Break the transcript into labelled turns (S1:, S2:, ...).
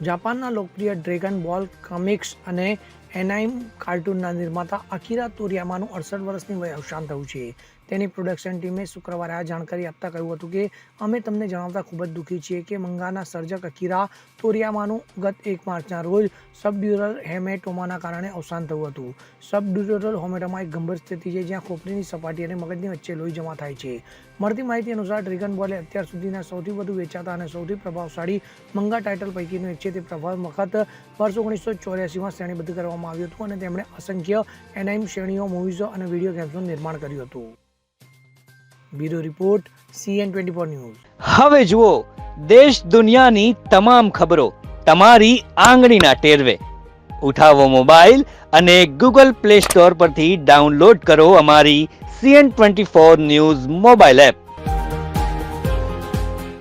S1: જાપાનના લોકપ્રિય ડ્રેગન બોલ કમિક્સ અને એનાઇમ કાર્ટૂનના નિર્માતા અકીરા તોરિયામાનું અડસઠ વર્ષની વયે અવસાન થયું છે. તેની પ્રોડક્શન ટીમે શુક્રવારે આ જાણકારી આપતા કહ્યું હતું કે, અમે તમને જણાવતા ખૂબ જ દુઃખી છીએ કે મંગાના સર્જક અકીરા તોરિયામાનું ગત એક માર્ચના રોજ સબડ્યુરલ હેમેટોમાના કારણે અવસાન થયું હતું. સબડ્યુરલ હોમેટોમા એક ગંભીર સ્થિતિ છે, જ્યાં ખોપરીની સપાટી અને મગજની વચ્ચે લોહી જમા થાય છે. મળતી માહિતી અનુસાર ડ્રેગન બોલે અત્યાર સુધીના સૌથી વધુ વેચાતા અને સૌથી પ્રભાવશાળી મંગા ટાઇટલ પૈકીનું એક છે, તે પ્રભાવ વખત વર્ષ ઓગણીસો ચોર્યાસીમાં શ્રેણીબદ્ધ કરવામાં આવ્યું હતું અને તેમણે અસંખ્ય એનાઇમ શ્રેણીઓ, મૂવીઝો અને વીડિયો ગેમ્સનું નિર્માણ કર્યું હતું. Bureau report, CN twenty four news.
S2: હવે જુઓ, દેશ દુનિયાની તમામ ખબરો તમારી આંગળીના ટેરવે. ઉઠાવો મોબાઈલ અને ગૂગલ પ્લે સ્ટોર પરથી ડાઉનલોડ કરો અમારી CN twenty four news mobile app.